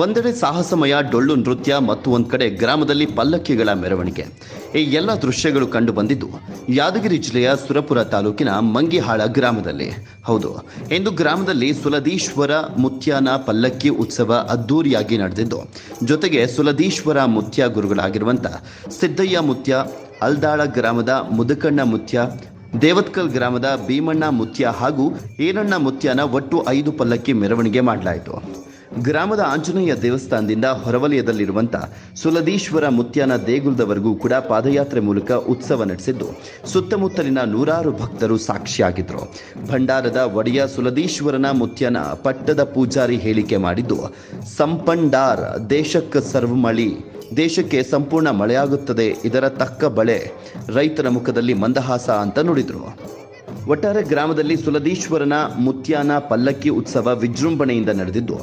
ಒಂದೆಡೆ ಸಾಹಸಮಯ ಡೊಳ್ಳು ನೃತ್ಯ ಮತ್ತು ಒಂದ್ ಕಡೆ ಗ್ರಾಮದಲ್ಲಿ ಪಲ್ಲಕ್ಕಿಗಳ ಮೆರವಣಿಗೆ. ಈ ಎಲ್ಲ ದೃಶ್ಯಗಳು ಕಂಡು ಬಂದಿದ್ದು ಯಾದಗಿರಿ ಜಿಲ್ಲೆಯ ಸುರಪುರ ತಾಲೂಕಿನ ಮಂಗಿಹಾಳ ಗ್ರಾಮದಲ್ಲಿ. ಹೌದು, ಇಂದು ಗ್ರಾಮದಲ್ಲಿ ಸುಲದೀಶ್ವರ ಮುತ್ಯಾನ ಪಲ್ಲಕ್ಕಿ ಉತ್ಸವ ಅದ್ದೂರಿಯಾಗಿ ನಡೆದಿದ್ದು, ಜೊತೆಗೆ ಸುಲದೀಶ್ವರ ಮುತ್ಯ ಗುರುಗಳಾಗಿರುವಂತ ಸಿದ್ದಯ್ಯ ಮುತ್ಯ, ಅಲ್ದಾಳ ಗ್ರಾಮದ ಮುದಕಣ್ಣ ಮುತ್ಯ, ದೇವತ್ಕಲ್ ಗ್ರಾಮದ ಭೀಮಣ್ಣ ಮುತ್ಯ ಹಾಗೂ ಈರಣ್ಣ ಮುತ್ಯನ ಒಟ್ಟು ಐದು ಪಲ್ಲಕ್ಕಿ ಮೆರವಣಿಗೆ ಮಾಡಲಾಯಿತು. ಗ್ರಾಮದ ಆಂಜನೇಯ ದೇವಸ್ಥಾನದಿಂದ ಹೊರವಲಯದಲ್ಲಿರುವಂಥ ಸುಲದೀಶ್ವರ ಮುತ್ಯಾನ ದೇಗುಲದವರೆಗೂ ಕೂಡ ಪಾದಯಾತ್ರೆ ಮೂಲಕ ಉತ್ಸವ ನಡೆಸಿದ್ದು, ಸುತ್ತಮುತ್ತಲಿನ ನೂರಾರು ಭಕ್ತರು ಸಾಕ್ಷಿಯಾಗಿದ್ದರು ಭಂಡಾರದ ಒಡೆಯ ಸುಲದೀಶ್ವರನ ಮುತ್ಯನ ಪಟ್ಟದ ಪೂಜಾರಿ ಹೇಳಿಕೆ ಮಾಡಿದ್ದು, ಸಂಪಂಡಾರ್, ದೇಶಕ್ಕೆ ಸರ್ವಮಳಿ ದೇಶಕ್ಕೆ ಸಂಪೂರ್ಣ ಮಳೆಯಾಗುತ್ತದೆ, ಇದರ ತಕ್ಕ ಬಳೆ, ರೈತರ ಮುಖದಲ್ಲಿ ಮಂದಹಾಸ ಅಂತ ನುಡಿದರು. ಒಟ್ಟಾರೆ ಗ್ರಾಮದಲ್ಲಿ ಸುಲದೀಶ್ವರನ ಮುತ್ಯಾನ ಪಲ್ಲಕ್ಕಿ ಉತ್ಸವ ವಿಜೃಂಭಣೆಯಿಂದ ನಡೆದಿದ್ದು